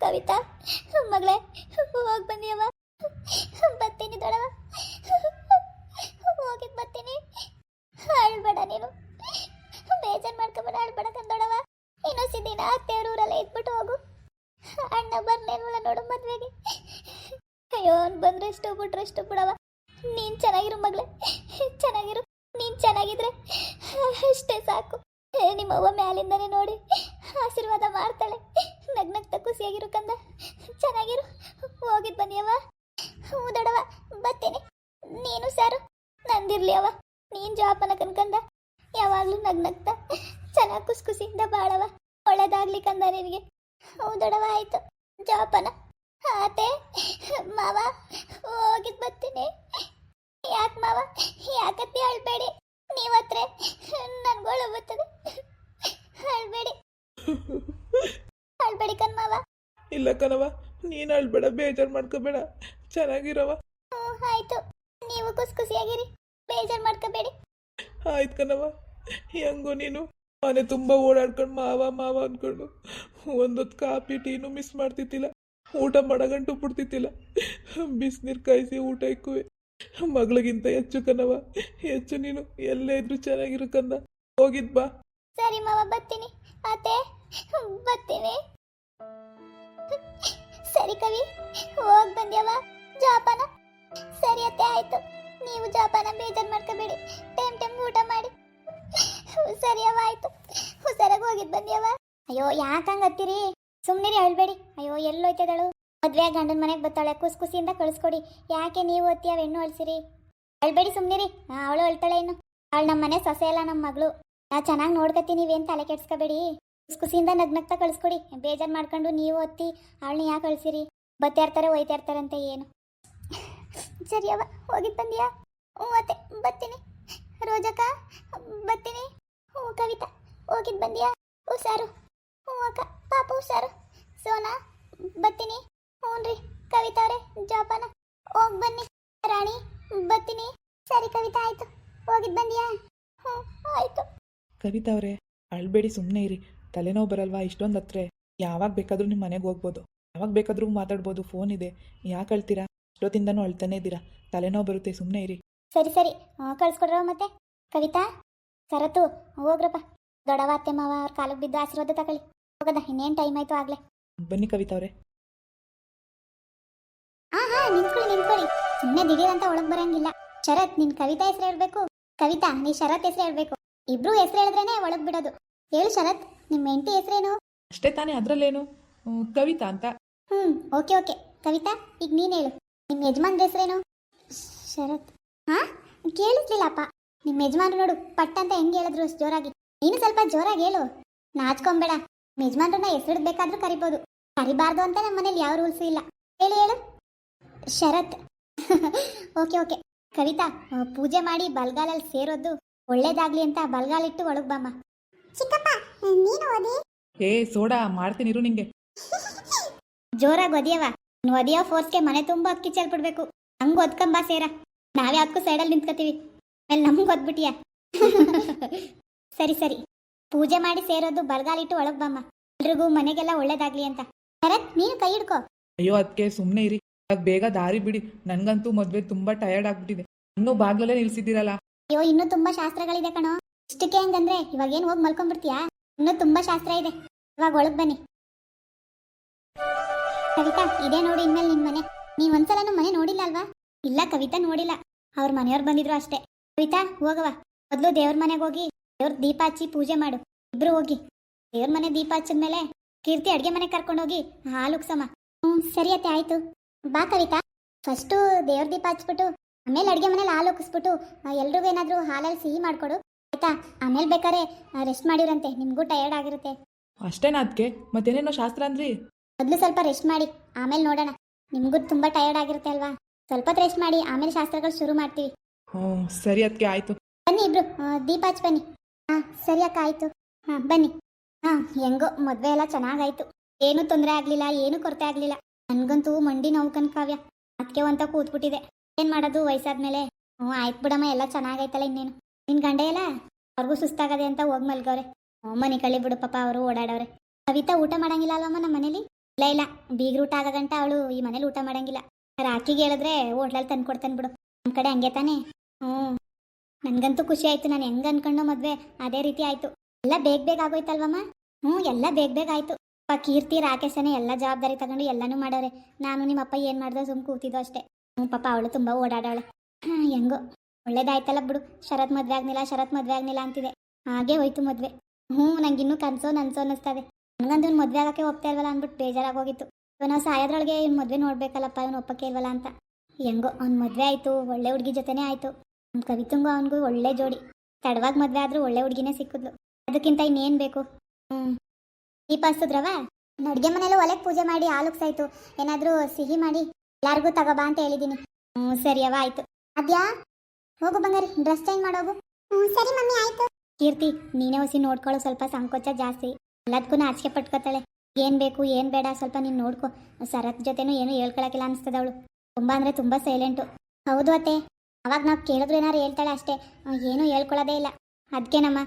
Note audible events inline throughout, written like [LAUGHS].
ಕವಿತಾ, ಮಗಳೇ, ಹೋಗಿ ಅವ ಬರ್ತೀನಿ ದೊಡವ. ಹೋಗಿದ್ ಬರ್ತೀನಿ. ಅಳ್ಬೇಡ ನೀನು. ಬೇಜಾರು ಮಾಡ್ಕೊಬೇಡ, ಅಳ್ಬೇಡ ತಂದೊಡವ ಇನ್ನೊಸಿ ದಿನ ಅತ್ತೆಯವ್ರ ಊರಲ್ಲೇ ಇದ್ಬಿಟ್ಟು ಹೋಗು. ಅಣ್ಣ ಬರ್ನೇನಲ್ಲ ನೋಡು ಮದ್ವೆಗೆ. ಅಯ್ಯೋ, ಅವ್ನು ಬಂದ್ರೆ ಎಷ್ಟು ಬಿಟ್ರೆ ಎಷ್ಟು ಬಿಡವ ನೀನ್ ಚೆನ್ನಾಗಿರು ಮಗಳೇ. ಚೆನ್ನಾಗಿರು. ನೀನ್ ಚೆನ್ನಾಗಿದ್ರೆ ಅಷ್ಟೇ ಸಾಕು. ನಿಮ್ಮವ್ವ ಮ್ಯಾಲಿಂದನೇ ನೋಡಿ. ಆಶೀರ್ವಾದ ಮಾಡ್ತಾಳೆ. ನಗ್ನಗ್ತ ಖುಷಿಯಾಗಿರು ಕಂದ. ಚೆನ್ನಾಗಿರು. ಹೋಗಿದ್ ಬನ್ನಿಯವ್ವ. ಹ್ಞೂ ದೊಡವ ಬತ್ತೇನೆ ನೀನು ಸಾರು. ನಂದಿರ್ಲಿ ಅವ ನೀನ್ ಜಾಪನ ಕನ್ಕಂದ ಯಾವಾಗ್ಲೂ ನಗ್ನಗ್ತ. ಚೆನ್ನಾಗಿ ಖುಷಿ ಖುಷಿಯಿಂದ ಬಾಳವ ಒಳ್ಳೇದಾಗ್ಲಿ ಕಂದ ನಿನಗೆ. ಹ್ಞೂ ದೊಡವ ಆಯ್ತು. ಜಾಪನ. ಆತೆ, ಮಾವ, ಹೋಗಿದ್ ಬತ್ತೇನೆ ಯಾಕೆ ಮಾವ? ಯಾಕತ್ತಿ ಅಳ್ಬೇಡಿ. ನೀವತ್ರೆ ನನ್ಗೋಳ ಬತ್ತದೆ ಅಳ್ಬೇಡಿ. [LAUGHS] ಅಳ್ಬೇಡಿ ಕಣ್ಮಾವ. ಇಲ್ಲ ಕಣವ ನೀನು ಅಳ್ಬೇಡ ಬೇಜಾರು ಮಾಡ್ಕೋಬೇಡ. ಚೆನ್ನಾಗಿರವ ಹ್ಞೂ ಆಯ್ತು. ನೀವು ಖುಷಿ ಖುಷಿಯಾಗಿರಿ. ಬೇಜಾರ್ ಮಾಡ್ಕೋಬೇಡಿ. ಆಯ್ತು ಕಣವ ಹೆಂಗೋ ನೀನು. ಮನೆ ತುಂಬ ಓಡಾಡ್ಕೊಂಡು ಮಾವ ಮಾವ ಅಂದ್ಕೊಂಡು ಒಂದೊತ್ತು ಕಾಫಿ ಟೀನು ಮಿಸ್ ಮಾಡ್ತಿತ್ತಿಲ್ಲ. ಊಟ ಮಾಡಗಂಟು ಬಿಡ್ತಿತ್ತಿಲ್ಲ ಬಿಸಿನೀರು ಕಾಯಿಸಿ ಊಟ ಇಕ್ಕುವೆ. ಮಗಳಿಗಿಂತ ಹೆಚ್ಚು ಕಣವ ಹೆಚ್ಚು ನೀನು. ಎಲ್ಲೇ ಇದ್ರು ಚೆನ್ನಾಗಿರು ಕಂದ ಹೋಗಿದ್ ಬಾ. ಸರಿ ಮಾವ ಬರ್ತೀನಿ. ಅತ್ತೆ, ಬರ್ತೀನಿ. ಸರಿ ಕವಿ, ಹೋಗ್ ಬಂದ್ಯವ ಜಾಪನ. ಸರಿ ಅತ್ತೆ, ಆಯ್ತು. ನೀವು ಜಾಪನ ಬೇಜಾರು ಮಾಡ್ಕೋಬೇಡಿ. ಟೈಮ್ ಟೈಮ್ ಊಟ ಮಾಡಿ. ಸರಿ ಅವ ಆಯ್ತು. ಹುಷಾರಾಗಿ ಹೋಗಿದ್ ಬಂದ್ಯವ ಅಯ್ಯೋ ಯಾಕಂಗ್ ಹತ್ತೀರಿ? ಸುಮ್ಮನೆ ಅಳ್ಬೇಡಿ ಅಯ್ಯೋ, ಎಲ್ಲೋಯ್ತದಳು. ಮದ್ವೆ ಗಂಡನ ಮನೆಗೆ ಬರ್ತಾಳೆ. ಕುಸ್ ಖುಷಿಯಿಂದ ಕಳಿಸ್ಕೊಡಿ. ಯಾಕೆ ನೀವು ಒತ್ತಿ ಹೆಣ್ಣು ಅಳ್ಸಿರಿ? ಅಳ್ಬೇಡಿ ಸುಮ್ಮನಿರಿ ಅವಳು ಅಳ್ತಾಳೆ ಇನ್ನು. ಅವಳು ನಮ್ಮ ಮನೆ ಸೊಸೆ ಅಲ್ಲ ನಮ್ಮ ಮಗಳು. ನಾ ಚೆನ್ನಾಗಿ ನೋಡ್ಕತ್ತೀನಿ ನೀವೇನು ತಲೆ ಕೆಡ್ಸ್ಕೋಬೇಡಿ. ಖುಷಿಯಿಂದ ನಗ್ನಗ್ತಾ ಕಳಿಸ್ಕೊಡಿ. ಬೇಜಾರು ಮಾಡ್ಕೊಂಡು ನೀವು ಒತ್ತಿ ಅವಳನ್ನ ಯಾಕೆ ಕಳಿಸಿರಿ ಬತ್ತಾ ಇರ್ತಾರೆ ಏನು? ಸರಿ ಅವ ಹೋಗಿದ್ ಬಂದಿಯಾ? ಹ್ಞೂ ಅತ್ತೆ ಬರ್ತೀನಿ ರೋಜಕ್ಕ ಬರ್ತೀನಿ ಹ್ಞೂ ಕವಿತಾ, ಹೋಗಿದ್ ಬಂದಿಯಾ? ಹುಷಾರು. ಹ್ಞೂ ಅಕ್ಕ, ಪಾಪ ಹುಷಾರು. ಸೋನಾ, ಬತ್ತೀನಿ. ಹ್ಞೂ ರೀ, ಕವಿತಾ ಅವರೇ, ಜೋಪಾನ. ಹೋಗಿ ಬನ್ನಿ. ರಾಣಿ, ಬತ್ತೀನಿ. ಸರಿ ಕವಿತಾ, ಆಯ್ತು. ಹೋಗಿದ್ ಬಂದಿಯಾ? ಹ್ಞೂ, ಆಯ್ತು. ಕವಿತಾ ಅವರೇ ಅಳ್ಬೇಡಿ ಸುಮ್ಮನೆ ಇರಿ. ತಲೆನೋವು ಬರಲ್ವಾ? ಇಷ್ಟೊಂದು ಹತ್ರ. ಯಾವಾಗ ಬೇಕಾದರೂ ನಿಮ್ಮ ಮನೆಗೆ ಹೋಗ್ಬೋದು. ಯಾವಾಗ ಬೇಕಾದರೂ ಮಾತಾಡ್ಬೋದು ಫೋನ್ ಇದೆ. ಯಾಕೆ ಅಳ್ತೀರಾ? ಇಷ್ಟೊತ್ತಿಂದನೂ ಅಳ್ತಾನೆ ಇದ್ದೀರಾ? ತಲೆನೋವು ಬರುತ್ತೆ ಸುಮ್ಮನೆ ಇರಿ. ಸರಿ ಸರಿ. ಕಳ್ಸ್ಕೊಡ್ರವ ಮತ್ತೆ? ಕವಿತಾ? ಸರತು ಹೋಗ್ರಪ್ಪ. ದೊಡವ ಅತ್ತೆ ಮಾವ ಅವ್ರ ಕಾಲಕ್ಕೆ ಬಿದ್ದು ಆಶೀರ್ವಾದ ತಗೊಳ್ಳಿ. ಹೋಗದ ಇನ್ನೇನು ಟೈಮ್ ಆಯ್ತು ಆಗ್ಲೇ. ಬನ್ನಿ ಕವಿತಾ ಅವರೇ. ಹಾ ಹಾ ನಿಂತ್ಕೊಳ್ಳಿ ನಿಂತ್ಕೊಳ್ಳಿ. ಸುಮ್ಮನೆ ದಿಢೀರ್ ಅಂತ ಒಳಗ್ ಬರಂಗಿಲ್ಲ. ಶರತ್ ನಿನ್ ಕವಿತಾ ಹೆಸರು ಹೇಳ್ಬೇಕು? ಕವಿತಾ ನೀ ಶರತ್ ಹೆಸರು ಹೇಳ್ಬೇಕು? ಇಬ್ರು ಹೆಸರು ಹೇಳಿದ್ರೇನೆ ಒಳಗ್ ಬಿಡೋದು. ಹೇಳು ಶರತ್ ನಿಮ್ಮ ಹೆಂಡತಿ ಹೆಸರೇನು? ಅಷ್ಟೇ ತಾನೇ ಅದರಲ್ಲೇನು? ಕವಿತಾ ಅಂತ. ಹ್ಮ್ ಓಕೆ ಓಕೆ. ಕವಿತಾ ಈಗ ನೀನ್ ಹೇಳು. ನಿಮ್ಮ ಯಜಮಾನ್ರ ಹೆಸರೇನು? ಶರತ್. ಹಾ? ಕೇಳಿಸ್ಲಿಲ್ಲಪ್ಪ. ನಿಮ್ಮ ಯಜಮಾನ್ರು ನೋಡು ಪಟ್ ಅಂತ ಹೆಂಗ್ ಹೇಳಿದ್ರು ಅಷ್ಟು ಜೋರಾಗಿ. ನೀನು ಸ್ವಲ್ಪ ಜೋರಾಗಿ ಹೇಳು. ನಾಚ್ಕೊಂಬೇಡ. ನಿಮ್ಮ ಯಜಮಾನ್ರನ್ನ ಹೆಸರು ಬೇಕಾದ್ರೂ ಕರಿಬೋದು. ಕರಿಬಾರ್ದು ಅಂತ ನಮ್ಮ ಮನೇಲಿ ಯಾವ ರೂಲ್ಸ್ ಇಲ್ಲ. ಹೇಳು ಹೇಳು. ಶರತ್. [LAUGHS] Okay okay. ಕವಿತಾ ಪೂಜೆ ಮಾಡಿ ಬಲ್ಗಾಲಲ್ಲಿ ಸೇರೋದು ಒಳ್ಳೇದಾಗ್ಲಿ ಅಂತ ಬಲ್ಗಾಲಿಟ್ಟು ಒಳಗ್ ಬಾಮ್ಮ. ಚಿಕ್ಕಪ್ಪ ನೀನು ಓದಿ? ಏ ಸೋಡಾ ಮಾಡ್ತೀನಿ ಇರು ನಿಂಗೆ. [LAUGHS] ಜೋರಾಗಿ ಒದಿಯವ ನೀನು ಒದಿಯೋ ಫೋರ್ಸ್ಗೆ ಮನೆ ತುಂಬ ಅಕ್ಕಿ ಚೆಲ್ಬಿಡ್ಬೇಕು ಹಂಗ ಒದ್ಕಂಬ ಸೇರ. ನಾವೇ ಅದಕ್ಕೂ ಸೈಡಲ್ಲಿ ನಿಂತ್ಕೋತೀವಿ. ಆಮೇಲೆ ನಮ್ಗೆ ಒದ್ಬಿಟಿಯ [LAUGHS] ಸರಿ ಸರಿ. ಪೂಜೆ ಮಾಡಿ ಸೇರೋದು ಬಲ್ಗಾಲಿಟ್ಟು ಒಳಗ್ ಬಾಮ್ಮ. ಎಲ್ರಿಗೂ ಮನೆಗೆಲ್ಲ ಒಳ್ಳೇದಾಗ್ಲಿ ಅಂತ. ಶರತ್ ನೀನು ಕೈ ಹಿಡ್ಕೋ. ಅಯ್ಯೋ ಅದಕ್ಕೆ ಸುಮ್ಮನೆ ಇರಿ. ಬೇಗ ದಾರಿ ಬಿಡಿ. ನನಗಂತೂ ಮದ್ವೆ ತುಂಬಾ ಟಯರ್ಡ್ ಆಗ್ಬಿಟ್ಟಿದೆ. ಇನ್ನೂ ಬಾಗ್ಲಲ್ಲೇ ನಿಲ್ಸಿದ್ದೀರಲ್ಲ? ಅಯ್ಯೋ, ಇನ್ನೂ ತುಂಬಾ ಶಾಸ್ತ್ರಗಳಿದೆ ಕಣೋ. ಇಷ್ಟಕ್ಕೆ ಹೆಂಗಂದ್ರೆ ಇವಾಗ ಏನ್ ಹೋಗಿ ಮಲ್ಕೊಂಡ್ಬಿಡ್ತೀಯಾ? ಇನ್ನೂ ತುಂಬಾ ಶಾಸ್ತ್ರ ಇದೆ. ಇವಾಗ ಒಳಗ್ ಬನ್ನಿ. ಕವಿತಾ, ಇದೇ ನೋಡಿ ಇನ್ಮೇಲೆ ನಿನ್ ಮನೆ. ನೀವ್ ಒಂದ್ಸಲನೂ ಮನೆ ನೋಡಿಲ್ಲ ಅಲ್ವಾ? ಇಲ್ಲ, ಕವಿತಾ ನೋಡಿಲ್ಲ. ಅವ್ರ ಮನೆಯವ್ರು ಬಂದಿದ್ರು ಅಷ್ಟೇ. ಕವಿತಾ ಹೋಗವ ಮೊದ್ಲು ದೇವ್ರ ಮನೆಗೆ ಹೋಗಿ, ದೇವ್ರ ದೀಪ ಹಚ್ಚಿ ಪೂಜೆ ಮಾಡು. ಇಬ್ರು ಹೋಗಿ. ದೇವ್ರ ಮನೆ ದೀಪ ಹಚ್ಚಿದ್ಮೇಲೆ ಕೀರ್ತಿ ಅಡ್ಗೆ ಮನೆ ಕರ್ಕೊಂಡೋಗಿ ಹಾಲು ಉಕ್ಸಮ್ಮ ಹ್ಮ್, ಸರಿ ಅತ್ತೆ, ಆಯ್ತು. ಬಾ ಕವಿತಾ. ಫಸ್ಟು ದೇವ್ರ ದೀಪ ಹಚ್ಬಿಟ್ಟು ಆಮೇಲೆ ಅಡುಗೆ ಮನೇಲಿ ಹಾಲು ಉಕ್ಕಿಸ್ಬಿಟ್ಟು ಎಲ್ರಿಗೂ ಏನಾದರೂ ಹಾಲಲ್ಲಿ ಸಿಹಿ ಮಾಡಿಕೊಡು. ಆಯ್ತಾ? ಆಮೇಲೆ ಬೇಕಾದ್ರೆ ರೆಸ್ಟ್ ಮಾಡಿರಂತೆ ನಿಮಗೂ ಟಯರ್ಡ್ ಆಗಿರುತ್ತೆ. ಅಷ್ಟೇನಾ ಅದಕ್ಕೆ ಮತ್ತೇನೇನೋ ಶಾಸ್ತ್ರ ಅಂದ್ರಿ? ಮೊದಲು ಸ್ವಲ್ಪ ರೆಸ್ಟ್ ಮಾಡಿ. ಆಮೇಲೆ ನೋಡೋಣ. ನಿಮಗೂ ತುಂಬ ಟಯರ್ಡ್ ಆಗಿರುತ್ತೆ ಅಲ್ವಾ? ಸ್ವಲ್ಪ ರೆಸ್ಟ್ ಮಾಡಿ ಆಮೇಲೆ ಶಾಸ್ತ್ರಗಳು ಶುರು ಮಾಡ್ತೀವಿ. ಹ್ಞೂ ಸರಿ ಅದಕ್ಕೆ ಆಯಿತು. ಬನ್ನಿ ಇಬ್ರು ದೀಪ ಹಚ್ಚಿ ಬನ್ನಿ. ಹಾಂ ಸರಿ ಅಕ್ಕ ಆಯಿತು. ಹಾಂ ಬನ್ನಿ. ಹಾಂ ಹೆಂಗೋ ಮದುವೆ ಎಲ್ಲ ಚೆನ್ನಾಗಾಯ್ತು. ಏನೂ ತೊಂದರೆ ಆಗಲಿಲ್ಲ ಏನೂ ಕೊರತೆ ಆಗಲಿಲ್ಲ. ನನಗಂತೂ ಮಂಡಿ ನೋವು ಕನ್ಕಾವ್ಯ ಅದಕ್ಕೆ ಅಂತ ಕೂತ್ಬಿಟ್ಟಿದೆ. ಏನು ಮಾಡೋದು ವಯಸ್ಸಾದ್ಮೇಲೆ? ಹ್ಞೂ ಆಯ್ತು ಬಿಡಮ್ಮ, ಎಲ್ಲ ಚೆನ್ನಾಗೈತಲ್ಲ ಇನ್ನೇನು. ನಿನ್ ಗಂಡ ಎಲ್ಲ? ಅವ್ರಿಗೂ ಸುಸ್ತಾಗದೆ ಅಂತ ಹೋಗ್ ಮಲ್ಗವ್ರೆ. ಹ್ಞೂ ಮನೆ ಕಳಿ ಬಿಡು ಪಾಪ, ಅವರು ಓಡಾಡವ್ರೆ. ಕವಿತಾ ಊಟ ಮಾಡಂಗಿಲ್ಲ ಅಲ್ವಮ್ಮ ನಮ್ಮ ಮನೇಲಿ? ಇಲ್ಲ ಇಲ್ಲ. ಬೀಗ್ರ ಊಟ ಆಗ ಅವಳು ಈ ಮನೇಲಿ ಊಟ ಮಾಡಂಗಿಲ್ಲ. ರಾಕಿಗೆ ಹೇಳಿದ್ರೆ ಹೋಟ್ಲಲ್ಲಿ ತಂದು ಕೊಡ್ತಾನೆ ಬಿಡು. ನಮ್ಮ ಕಡೆ ಹಂಗೆ ತಾನೇ? ಹ್ಞೂ ನನಗಂತೂ ಖುಷಿ ಆಯ್ತು, ನಾನು ಹೆಂಗ್ ಅನ್ಕೊಂಡು ಮದ್ವೆ? ಅದೇ ರೀತಿ ಆಯ್ತು. ಎಲ್ಲ ಬೇಗ ಬೇಗ ಆಗೋಯ್ತಲ್ವಮ್ಮ? ಹ್ಞೂ ಎಲ್ಲ ಬೇಗ ಬೇಗ ಆಯ್ತು. ಅಪ್ಪ ಕೀರ್ತಿ, ರಾಕೇಶನೇ ಎಲ್ಲ ಜವಾಬ್ದಾರಿ ತಗೊಂಡು ಎಲ್ಲನೂ ಮಾಡೋರೆ ನಾನು ನಿಮ್ಮ ಅಪ್ಪ ಏನು ಮಾಡ್ದೆ ಸುಮ್ ಕೂತಿದ್ದು ಅಷ್ಟೇ. ಹ್ಞೂ, ಪಾಪ ಅವಳು ತುಂಬ ಓಡಾಡವಳೆ ಹಾಂ, ಹೆಂಗೋ. ಒಳ್ಳೇದಾಯ್ತಲ್ಲ ಬಿಡು. ಶರತ್ ಮದ್ವೆ ಆಗ್ನಿಲ್ಲ, ಶರತ್ ಮದ್ವೆ ಆಗ್ನಿಲ್ಲ ಅಂತಿದೆ. ಹಾಗೆ ಹೋಯ್ತು ಮದ್ವೆ. ಹ್ಞೂ ನಂಗಿನ್ನೂ ಕನಸೋ ನನ್ಸೋ ಅನ್ನಿಸ್ತದೆ. ಇವ್ನು ಮದ್ವೆ ಆಗಕ್ಕೆ ಹೋಗ್ತಾ ಇಲ್ವಲ್ಲ ಅಂದ್ಬಿಟ್ಟು ಬೇಜಾರಾಗೋಗಿತ್ತು. ಇವಾಗ ನಾವು ಸಾಯೋದ್ರೊಳಗೆ ಇವ್ನ ಮದ್ವೆ ನೋಡ್ಬೇಕಲ್ಲಪ್ಪ, ಇವ್ನು ಒಪ್ಪಕ್ಕೆ ಇಲ್ವಲ್ಲ ಅಂತ. ಹೆಂಗೋ, ಅವ್ನ ಮದುವೆ ಆಯ್ತು, ಒಳ್ಳೆ ಹುಡುಗಿ ಜೊತೆನೇ ಆಯ್ತು. ನಮ್ಮ ಕವಿತಂಗೂ ಅವನಿಗೂ ಒಳ್ಳೆ ಜೋಡಿ. ತಡವಾಗಿ ಮದ್ವೆ ಆದ್ರೂ ಒಳ್ಳೆ ಹುಡುಗಿನೇ ಸಿಕ್ಕಿದ್ಲು. ಅದಕ್ಕಿಂತ ಇನ್ನೇನು ಬೇಕು? ಹ್ಞೂ. ದೀಪ ಹಚ್ಚಿದ್ರವ ಅಡುಗೆ ಮನೇಲಿ ಒಲೆಗೆ ಪೂಜೆ ಮಾಡಿ ಆಲುಕ್ಸಾಯ್ತು ಏನಾದರೂ ಸಿಹಿ ಮಾಡಿ? ಎಲ್ಲಾರ್ಗೂ ತಗೋಬಾ ಅಂತ ಹೇಳಿದೀನಿ. ಹ್ಞೂ ಸರಿ ಅವ ಆಯ್ತು. ಅದ್ಯಾ ಹೋಗು ಬಂಗಾರಿ ಡ್ರೆಸ್ ಚೇಂಜ್ ಮಾಡೋಗು. ಹ್ಞೂ ಸರಿ ಮಮ್ಮಿ ಆಯ್ತು. ಕೀರ್ತಿ ನೀನೇ ಹೊಸಿ ನೋಡ್ಕೊಳ್ಳೋ ಸ್ವಲ್ಪ ಸಂಕೋಚ ಜಾಸ್ತಿ. ಎಲ್ಲದಕ್ಕೂ ನಾಚಿಕೆ ಪಟ್ಕೋತಾಳೆ. ಏನ್ ಬೇಕು ಏನ್ ಬೇಡ ಸ್ವಲ್ಪ ನೀನು ನೋಡ್ಕೊ. ಶರತ್ ಜೊತೆನೂ ಏನು ಹೇಳ್ಕೊಳಕಿಲ್ಲ ಅನಿಸ್ತದ ಅವಳು. ತುಂಬಾ ಅಂದ್ರೆ ತುಂಬಾ ಸೈಲೆಂಟು ಹೌದು ಅತ್ತೆ. ಅವಾಗ ನಾವು ಕೇಳಿದ್ರು ಏನಾರು ಹೇಳ್ತಾಳೆ ಅಷ್ಟೇ. ಏನು ಹೇಳ್ಕೊಳ್ಳೋದೇ ಇಲ್ಲ. ಅದಕ್ಕೇನಮ್ಮ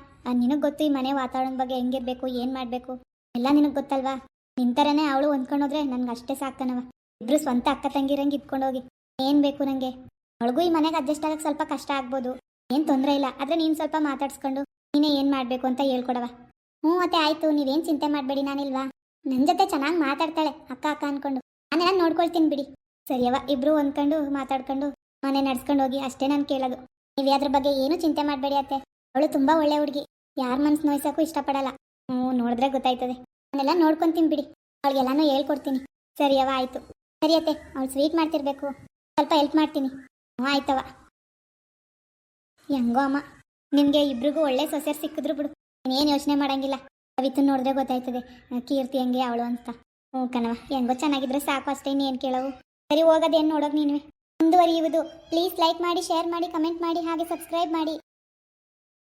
ನಿನಗೆ ಗೊತ್ತು ಈ ಮನೆ ವಾತಾವರಣದ ಬಗ್ಗೆ ಹೆಂಗಿರ್ಬೇಕು ಏನು ಮಾಡಬೇಕು? ಎಲ್ಲ ನಿನಗೆ ಗೊತ್ತಲ್ವಾ? ನಿಂತರನೇ ಅವಳು ಹೊಂದ್ಕೊಂಡೋದ್ರೆ ನನ್ಗೆ ಅಷ್ಟೇ ಸಾಕನವ ಇಬ್ರು ಸ್ವಂತ ಅಕ್ಕ ತಂಗಿರಂಗೆ ಇಟ್ಕೊಂಡೋಗಿ ಏನ್ ಬೇಕು ನಂಗೆ? ಅವಳಿಗೂ ಈ ಮನೆಗೆ ಅಡ್ಜಸ್ಟ್ ಆಗಕ್ಕೆ ಸ್ವಲ್ಪ ಕಷ್ಟ ಆಗ್ಬೋದು. ಏನು ತೊಂದರೆ ಇಲ್ಲ, ಆದ್ರೆ ನೀನು ಸ್ವಲ್ಪ ಮಾತಾಡ್ಸ್ಕೊಂಡು ನೀನೇ ಏನು ಮಾಡಬೇಕು ಅಂತ ಹೇಳ್ಕೊಡವ ಹ್ಞೂ ಮತ್ತೆ ಆಯ್ತು, ನೀವೇನ್ ಚಿಂತೆ ಮಾಡಬೇಡಿ, ನಾನಿಲ್ವಾ? ನನ್ನ ಜೊತೆ ಚೆನ್ನಾಗ್ ಮಾತಾಡ್ತಾಳೆ, ಅಕ್ಕ ಅಕ್ಕ ಅನ್ಕೊಂಡು. ನಾನೆಲ್ಲ ನೋಡ್ಕೊಳ್ತೀನಿ ಬಿಡಿ. ಸರಿಯವ ಇಬ್ರು ಹೊಂದ್ಕೊಂಡು ಮಾತಾಡ್ಕೊಂಡು ಮನೆ ನಡ್ಸ್ಕೊಂಡು ಹೋಗಿ ಅಷ್ಟೇ ನಾನು ಕೇಳೋದು. ನೀವು ಅದ್ರ ಬಗ್ಗೆ ಏನು ಚಿಂತೆ ಮಾಡಬೇಡಿ ಅತ್ತೆ. ಅವಳು ತುಂಬಾ ಒಳ್ಳೆ ಹುಡುಗಿ. ಯಾರ ಮನ್ಸು ನೋಯ್ಸಕ್ಕೂ ಇಷ್ಟಪಡಲ್ಲ. ಹ್ಞೂ, ನೋಡಿದ್ರೆ ಗೊತ್ತಾಯ್ತದೆ. ನಾನೆಲ್ಲ ನೋಡ್ಕೊಂತೀನಿ ಬಿಡಿ. ಅವಳಿಗೆಲ್ಲಾನು ಹೇಳ್ಕೊಡ್ತೀನಿ. ಸರಿಯವ ಆಯಿತು. ಸರಿ ಅತ್ತೆ ಅವಳು ಸ್ವೀಟ್ ಮಾಡ್ತಿರ್ಬೇಕು. ಸ್ವಲ್ಪ ಹೆಲ್ಪ್ ಮಾಡ್ತೀನಿ. ಹ್ಞೂ ಆಯ್ತವ. ಹೆಂಗೋ ಅಮ್ಮ ನಿಮಗೆ ಇಬ್ರಿಗೂ ಒಳ್ಳೆ ಸೊಸೆರ್ ಸಿಕ್ಕಿದ್ರು ಬಿಡು. ಏನು ಯೋಚನೆ ಮಾಡಂಗಿಲ್ಲ. ಕವಿತು ನೋಡಿದ್ರೆ ಗೊತ್ತಾಯ್ತದೆ. ಕೀರ್ತಿ ಹೆಂಗೆ ಅವಳು ಅಂತ. ಹ್ಞೂ ಕಣವ ಹೆಂಗೋ ಚೆನ್ನಾಗಿದ್ರೆ ಸಾಕು ಅಷ್ಟೇ ಇನ್ನೇನು ಕೇಳವು. ಸರಿ, ಹೋಗೋದೇನು ನೋಡೋಕೆ ನೀನು ಮುಂದುವರಿಯುವುದು. ಪ್ಲೀಸ್ ಲೈಕ್ ಮಾಡಿ ಶೇರ್ ಮಾಡಿ ಕಮೆಂಟ್ ಮಾಡಿ, ಹಾಗೆ ಸಬ್ಸ್ಕ್ರೈಬ್ ಮಾಡಿ.